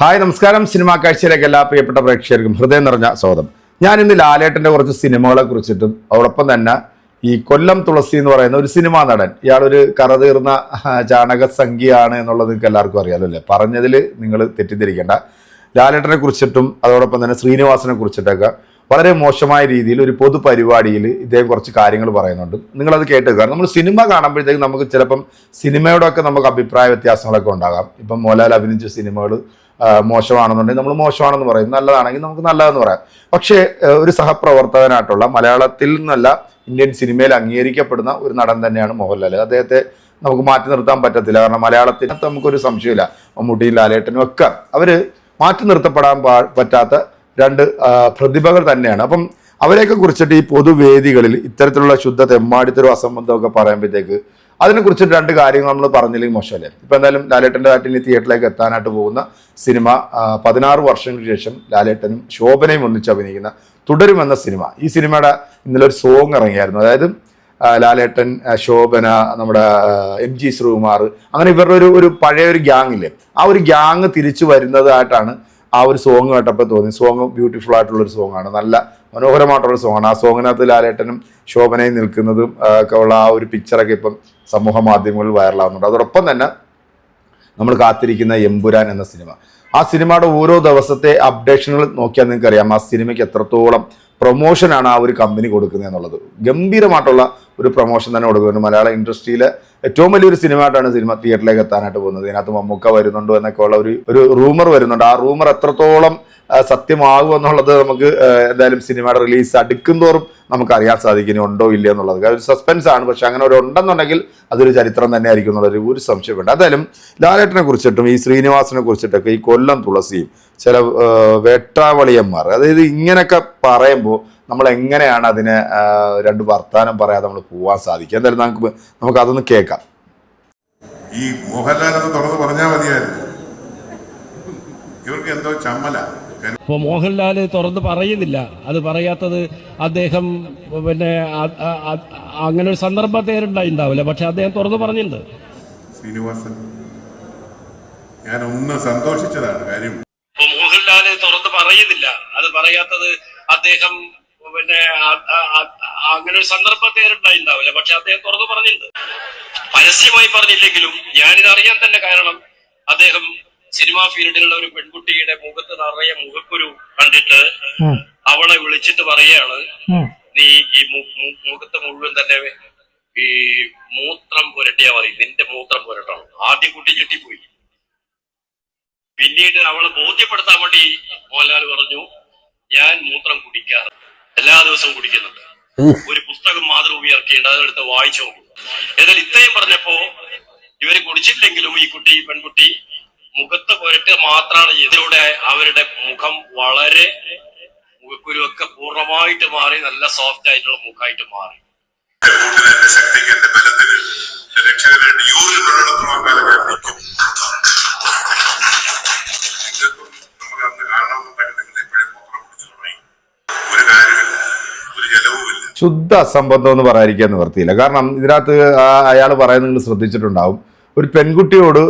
Hi നമസ്കാരം. Cinema കാഴ്ചയിലേക്ക് എല്ലാ പ്രിയപ്പെട്ട പ്രേക്ഷകർക്കും ഹൃദയം നിറഞ്ഞ സ്വാഗതം. ഞാൻ ഇന്ന് ലാലേട്ടന്റെ കുറച്ച് സിനിമകളെ കുറിച്ചിട്ടും അതോടൊപ്പം തന്നെ ഈ കൊല്ലം തുളസി എന്ന് പറയുന്ന ഒരു സിനിമാ നടൻ. ഇയാളൊരു കറതീർന്ന തീർന്ന ചാണക സംഖ്യയാണ് എന്നുള്ളത് നിങ്ങൾക്ക് എല്ലാവർക്കും അറിയാലോ അല്ലേ? പറഞ്ഞതിൽ നിങ്ങൾ തെറ്റിദ്ധരിക്കേണ്ട. ലാലേട്ടനെ കുറിച്ചിട്ടും അതോടൊപ്പം തന്നെ ശ്രീനിവാസനെ കുറിച്ചിട്ടൊക്കെ വളരെ മോശമായ രീതിയിൽ ഒരു പൊതുപരിപാടിയിൽ ഇദ്ദേഹം കുറച്ച് കാര്യങ്ങൾ പറയുന്നുണ്ട്. നിങ്ങളത് കേട്ട് കാരണം നമ്മൾ സിനിമ കാണുമ്പോഴത്തേക്കും നമുക്ക് ചിലപ്പം സിനിമയോടൊക്കെ നമുക്ക് അഭിപ്രായ വ്യത്യാസങ്ങളൊക്കെ ഉണ്ടാകാം. ഇപ്പം മോഹൻലാൽ അഭിനയിച്ച സിനിമകൾ മോശമാണെന്നുണ്ടെങ്കിൽ നമ്മൾ മോശമാണെന്ന് പറയും. നല്ലതാണെങ്കിൽ നമുക്ക് നല്ലതെന്ന് പറയാം. പക്ഷേ ഒരു സഹപ്രവർത്തകനായിട്ടുള്ള മലയാളത്തിൽ നിന്നല്ല ഇന്ത്യൻ സിനിമയിൽ അംഗീകരിക്കപ്പെടുന്ന ഒരു നടൻ തന്നെയാണ് മോഹൻലാൽ. അദ്ദേഹത്തെ നമുക്ക് മാറ്റി നിർത്താൻ പറ്റത്തില്ല. കാരണം മലയാളത്തിനകത്ത് നമുക്കൊരു സംശയമില്ല. മമ്മൂട്ടിയും ലാലേട്ടനും ഒക്കെ അവർ മാറ്റി നിർത്തപ്പെടാൻ പറ്റാത്ത രണ്ട് പ്രതിഭകൾ തന്നെയാണ്. അപ്പം അവരെയൊക്കെ കുറിച്ചിട്ട് ഈ പൊതുവേദികളിൽ ഇത്തരത്തിലുള്ള ശുദ്ധ തെമ്മാടിത്തരവും അസംബന്ധമൊക്കെ പറയുമ്പോഴത്തേക്ക് അതിനെക്കുറിച്ചിട്ട് രണ്ട് കാര്യങ്ങൾ നമ്മൾ പറഞ്ഞില്ലെങ്കിൽ മോശമല്ലേ? ഇപ്പം എന്തായാലും ലാലേട്ടന്റെ ഇനി തിയേറ്ററിലേക്ക് എത്താനായിട്ട് പോകുന്ന സിനിമ പതിനാറ് വർഷങ്ങൾക്ക് ശേഷം ലാലേട്ടനും ശോഭനയും ഒന്നിച്ച് അഭിനയിക്കുന്ന തുടരുമെന്ന സിനിമ. ഈ സിനിമയുടെ ഇന്നലെ ഒരു സോങ് ഇറങ്ങിയായിരുന്നു. അതായത് ലാലേട്ടൻ ശോഭന നമ്മുടെ എം ജി ശ്രീകുമാർ അങ്ങനെ ഇവരുടെ ഒരു ഒരു പഴയ ഒരു ഗ്യാങ് ഇല്ലേ? ആ ഒരു ഗ്യാങ് തിരിച്ചു വരുന്നതായിട്ടാണ് ആ ഒരു സോങ് കേട്ടപ്പോൾ തോന്നി. സോങ് ബ്യൂട്ടിഫുൾ ആയിട്ടുള്ളൊരു സോങ് ആണ്. നല്ല മനോഹരമായിട്ടുള്ള സോങ് ആണ്. ആ സോങ്ങിനകത്ത് ലാലേട്ടനും ശോഭനയും നിൽക്കുന്നതും ഒക്കെ ഉള്ള ആ ഒരു പിക്ചറൊക്കെ ഇപ്പം സമൂഹ മാധ്യമങ്ങളിൽ വൈറലാവുന്നുണ്ട് അതോടൊപ്പം തന്നെ നമ്മൾ കാത്തിരിക്കുന്ന എമ്പുരാൻ എന്ന സിനിമ. ആ സിനിമയുടെ ഓരോ ദിവസത്തെ അപ്ഡേഷനുകൾ നോക്കിയാൽ നിങ്ങൾക്ക് അറിയാം ആ സിനിമയ്ക്ക് എത്രത്തോളം പ്രൊമോഷനാണ് ആ ഒരു കമ്പനി കൊടുക്കുന്നത് എന്നുള്ളത്. ഗംഭീരമായിട്ടുള്ള ഒരു പ്രൊമോഷൻ തന്നെ കൊടുക്കുന്നുണ്ട്. മലയാള ഇൻഡസ്ട്രിയിലെ ഏറ്റവും വലിയൊരു സിനിമയായിട്ടാണ് സിനിമ തിയേറ്ററിലേക്ക് എത്താനായിട്ട് പോകുന്നത്. ഇതിനകത്ത് മമ്മൂക്ക വരുന്നുണ്ടോ എന്നൊക്കെ ഉള്ള ഒരു ഒരു റൂമർ വരുന്നുണ്ട്. ആ റൂമർ എത്രത്തോളം ആ, സത്യമാകും എന്നുള്ളത് നമുക്ക് എന്തായാലും സിനിമയുടെ റിലീസ് അടുക്കും തോറും നമുക്ക് അറിയാൻ സാധിക്കും ഉണ്ടോ ഇല്ല എന്നുള്ളത്. ഒരു സസ്പെൻസ് ആണ്. പക്ഷെ അങ്ങനെ ഒരു ഉണ്ടെന്നുണ്ടെങ്കിൽ അതൊരു ചരിത്രം തന്നെ ആയിരിക്കും എന്നുള്ളൊരു ഒരു സംശയമുണ്ട്. എന്തായാലും ലാലേട്ടനെ കുറിച്ചിട്ടും ഈ ശ്രീനിവാസനെ കുറിച്ചിട്ടൊക്കെ ഈ കൊല്ലം തുളസിയും ചില വേട്ടാവളിയന്മാർ അതായത് ഇങ്ങനെയൊക്കെ പറയുമ്പോൾ നമ്മൾ എങ്ങനെയാണ് അതിനെ രണ്ട് വർത്താനം പറയാതെ നമ്മൾ പോകാൻ സാധിക്കുക? എന്തായാലും നമുക്ക് നമുക്ക് അതൊന്ന് കേൾക്കാം. ഈ മോഹൻലാൽ എന്ന് തുറന്ന് പറഞ്ഞാൽ മതിയായിരുന്നു. ഇവർക്ക് എന്തോ ചമ്മല. കാര്യം ഇപ്പൊ മോഹൻലാൽ തുറന്ന് പറയുന്നില്ല. അത് പറയാത്തത് അദ്ദേഹം പിന്നെ അങ്ങനെ ഒരു സന്ദർഭം ഉണ്ടാവില്ല പക്ഷെ അദ്ദേഹം തുറന്ന് പറഞ്ഞിട്ടുണ്ട്. ശ്രീനിവാസൻ ഞാൻ ഒന്ന് സന്തോഷിച്ചതാണ് കാര്യം. ഇപ്പൊ മോഹൻലാൽ തുറന്ന് പറയുന്നില്ല. അത് പറയാത്തത് അദ്ദേഹം പിന്നെ അങ്ങനെ ഒരു സന്ദർഭം ഉണ്ടാവില്ല പക്ഷെ അദ്ദേഹം തുറന്ന് പറഞ്ഞിട്ടുണ്ട്. പരസ്യമായി പറഞ്ഞില്ലെങ്കിലും ഞാനിത് അറിയാൻ തന്നെ കാരണം അദ്ദേഹം സിനിമാ ഫീൽഡിലുള്ള ഒരു പെൺകുട്ടിയുടെ മുഖത്ത് നിറയെ മുഖക്കുരു കണ്ടിട്ട് അവളെ വിളിച്ചിട്ട് പറയാണ് നീ ഈ മുഖത്ത് മുഴുവൻ തന്നെ ഈ മൂത്രം പുരട്ടിയാ മതി നിന്റെ മൂത്രം പുരട്ടണം. ആദ്യം കുട്ടി ഞെട്ടിപ്പോയി. പിന്നീട് അവളെ ബോധ്യപ്പെടുത്താൻ വേണ്ടി മോഹൻലാൽ പറഞ്ഞു ഞാൻ മൂത്രം കുടിക്കാറ് എല്ലാ ദിവസവും കുടിക്കുന്നുണ്ട്. ഒരു പുസ്തകം മാതൃഭൂമി ഇറക്കിയിട്ടുണ്ട് അതെടുത്ത് വായിച്ചു നോക്കും. എന്നാൽ ഇത്രയും പറഞ്ഞപ്പോ ഇവർ കുടിച്ചിട്ടില്ലെങ്കിലും ഈ കുട്ടി പെൺകുട്ടി മുഖത്ത് പുരട്ടുക മാത്രമാണ് ഇതിലൂടെ അവരുടെ മുഖം വളരെ മുഖക്കുരുവൊക്കെ പൂർണമായിട്ട് മാറി നല്ല സോഫ്റ്റ് ആയിട്ടുള്ള മുഖമായിട്ട് മാറി. ശുദ്ധ അസംബന്ധം എന്ന് പറയാതിരിക്കാൻ നിവർത്തിയില്ല കാരണം ഇതിനകത്ത് അയാൾ പറയുന്നത് നിങ്ങൾ ശ്രദ്ധിച്ചിട്ടുണ്ടാവും. ഒരു പെൺകുട്ടിയോട്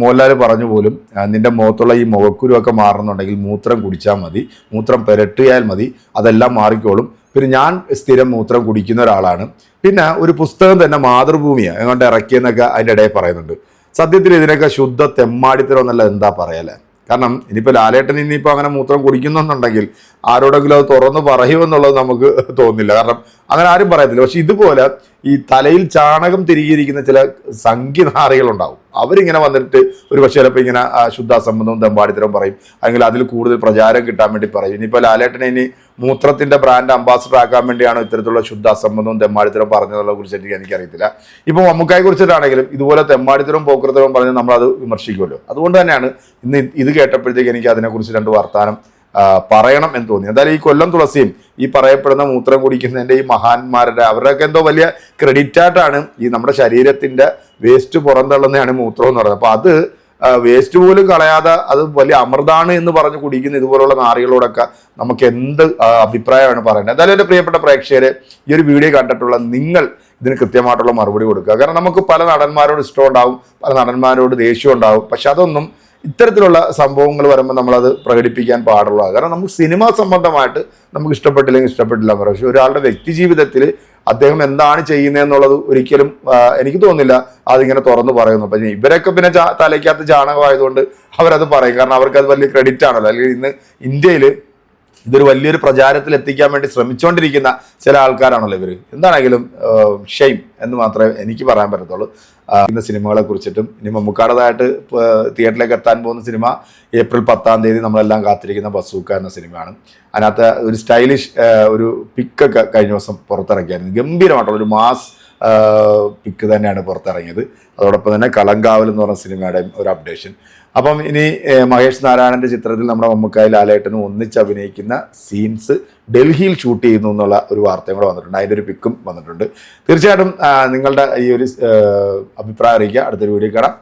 മോഹൻലാൽ പറഞ്ഞു പോലും നിന്റെ മുഖത്തുള്ള ഈ മുഖക്കുരു ഒക്കെ മാറണമെന്നുണ്ടെങ്കിൽ മൂത്രം കുടിച്ചാൽ മതി മൂത്രം പുരട്ടിയാൽ മതി അതെല്ലാം മാറിക്കോളും. പിന്നെ ഞാൻ സ്ഥിരം മൂത്രം കുടിക്കുന്ന ഒരാളാണ്. പിന്നെ ഒരു പുസ്തകം തന്നെ മാതൃഭൂമിയാണ് എങ്ങോട്ട് ഇറക്കിയെന്നൊക്കെ അതിന്റെ ഇടയിൽ പറയുന്നുണ്ട്. സത്യത്തിൽ ഇതിനൊക്കെ ശുദ്ധ തെമ്മാടിത്തരം എന്നല്ല എന്താ പറയല്ലേ? കാരണം ഇനിയിപ്പോൾ ലാലേട്ടൻ ഇനിയിപ്പോൾ അങ്ങനെ മൂത്രം കുടിക്കുന്നുണ്ടെങ്കിൽ ആരോടെങ്കിലും അത് തുറന്ന് പറയുമെന്നുള്ളത് നമുക്ക് തോന്നില്ല. കാരണം അങ്ങനെ ആരും പറയത്തില്ല. പക്ഷെ ഇതുപോലെ ഈ തലയിൽ ചാണകം തിരികിയിരിക്കുന്ന ചില സംഗീതാറികളുണ്ടാവും അവരിങ്ങനെ വന്നിട്ട് ഒരു പക്ഷേ ചിലപ്പോൾ ഇങ്ങനെ ശുദ്ധാസംബന്ധവും ദമ്പാടിത്തരവും പറയും. അല്ലെങ്കിൽ അതിൽ കൂടുതൽ പ്രചാരം കിട്ടാൻ വേണ്ടി പറയും. ഇനിയിപ്പോൾ ലാലേട്ടനെ ഇനി മൂത്രത്തിന്റെ ബ്രാൻഡ് അംബാസഡർ ആക്കാൻ വേണ്ടിയാണ് ഇത്തരത്തിലുള്ള ശുദ്ധ അസംബന്ധവും തെമ്മാടിത്തരവും പറഞ്ഞതിനെ കുറിച്ചിട്ട് എനിക്കറിയത്തില്ല. ഇപ്പോൾ മമ്മൂക്കായെ കുറിച്ചിട്ടാണെങ്കിലും ഇതുപോലെ തെമ്മാടിത്തരവും പോക്കൃത്തരവും പറഞ്ഞ് അത് വിമർശിക്കുമല്ലോ. അതുകൊണ്ട് തന്നെയാണ് ഇന്ന് ഇത് കേട്ടപ്പോഴത്തേക്ക് എനിക്ക് അതിനെക്കുറിച്ച് രണ്ട് വർത്താനം പറയണം എന്ന് തോന്നി. എന്തായാലും ഈ കൊല്ലം തുളസിയും ഈ പറയപ്പെടുന്ന മൂത്രം കുടിക്കുന്നതിന്റെ ഈ മഹാന്മാരുടെ അവരുടെയൊക്കെ എന്തോ വലിയ ക്രെഡിറ്റ് ആയിട്ടാണ് ഈ നമ്മുടെ ശരീരത്തിന്റെ വേസ്റ്റ് പുറന്തള്ളുന്നതാണ് മൂത്രം എന്ന് പറയുന്നത്. അപ്പൊ അത് വേസ്റ്റ് പോലും കളയാതെ അത് വലിയ അമൃതാണ് എന്ന് പറഞ്ഞ് കുടിക്കുന്ന ഇതുപോലുള്ള നാറികളോടൊക്കെ നമുക്ക് എന്ത് അഭിപ്രായമാണ് പറയുന്നത് എന്തായാലും എന്റെ പ്രിയപ്പെട്ട പ്രേക്ഷകരെ ഈ ഒരു വീഡിയോ കണ്ടിട്ടുള്ള നിങ്ങൾ ഇതിന് കൃത്യമായിട്ടുള്ള മറുപടി കൊടുക്കുക. കാരണം നമുക്ക് പല നടന്മാരോട് ഇഷ്ടമുണ്ടാവും പല നടന്മാരോട് ദേഷ്യം ഉണ്ടാവും. പക്ഷെ അതൊന്നും ഇത്തരത്തിലുള്ള സംഭവങ്ങൾ വരുമ്പോൾ നമ്മളത് പ്രകടിപ്പിക്കാൻ പാടുള്ളതാണ് കാരണം നമുക്ക് സിനിമ സംബന്ധമായിട്ട് നമുക്ക് ഇഷ്ടപ്പെട്ടില്ലെങ്കിൽ ഇഷ്ടപ്പെട്ടില്ല പറയും. പക്ഷെ ഒരാളുടെ വ്യക്തി ജീവിതത്തിൽ അദ്ദേഹം എന്താണ് ചെയ്യുന്നതെന്നുള്ളത് ഒരിക്കലും എനിക്ക് തോന്നുന്നില്ല അതിങ്ങനെ തുറന്നു പറയുന്നു. അപ്പം ഇവരൊക്കെ പിന്നെ തലയ്ക്കകത്ത് ചാണകമായതുകൊണ്ട് അവരത് പറയും. കാരണം അവർക്ക് അത് വലിയ ക്രെഡിറ്റ് ആണല്ലോ. അല്ലെങ്കിൽ ഇന്ന് ഇന്ത്യയിൽ ഇതൊരു വലിയൊരു പ്രചാരത്തിൽ എത്തിക്കാൻ വേണ്ടി ശ്രമിച്ചുകൊണ്ടിരിക്കുന്ന ചില ആൾക്കാരാണല്ലോ ഇവർ എന്താണെങ്കിലും ഷെയിം എന്ന് മാത്രമേ എനിക്ക് പറയാൻ പറ്റത്തുള്ളൂ. ഇന്ന സിനിമകളെ കുറിച്ചിട്ടും ഇനി മമ്മൂക്കാടേതായിട്ട് തിയേറ്ററിലേക്ക് എത്താൻ പോകുന്ന സിനിമ ഏപ്രിൽ പത്താം തീയതി നമ്മളെല്ലാം കാത്തിരിക്കുന്ന ബസൂക്ക എന്ന സിനിമയാണ്. അതിനകത്ത് ഒരു സ്റ്റൈലിഷ് ഒരു പിക്കൊക്കെ കഴിഞ്ഞ ദിവസം പുറത്തിറക്കിയായിരുന്നു. ഗംഭീരമായിട്ടുള്ള ഒരു മാസ് പിക്ക് തന്നെയാണ് പുറത്തിറങ്ങിയത്. അതോടൊപ്പം തന്നെ കളങ്കാവൽ എന്ന് പറഞ്ഞ സിനിമയുടെ ഒരു അപ്ഡേഷൻ അപ്പം ഇനി മഹേഷ് നാരായണന്റെ ചിത്രത്തിൽ നമ്മുടെ മമ്മൂക്കായി ലാലേട്ടനും ഒന്നിച്ച് അഭിനയിക്കുന്ന സീൻസ് ഡൽഹിയിൽ ഷൂട്ട് ചെയ്യുന്നു എന്നുള്ള ഒരു വാർത്തയും കൂടെ വന്നിട്ടുണ്ട്. അതിന്റെ ഒരു പിക്കും വന്നിട്ടുണ്ട്. തീർച്ചയായിട്ടും നിങ്ങളുടെ ഈ ഒരു അഭിപ്രായം അറിയിക്കുക. അടുത്തൊരു വീഡിയോ കാണാം.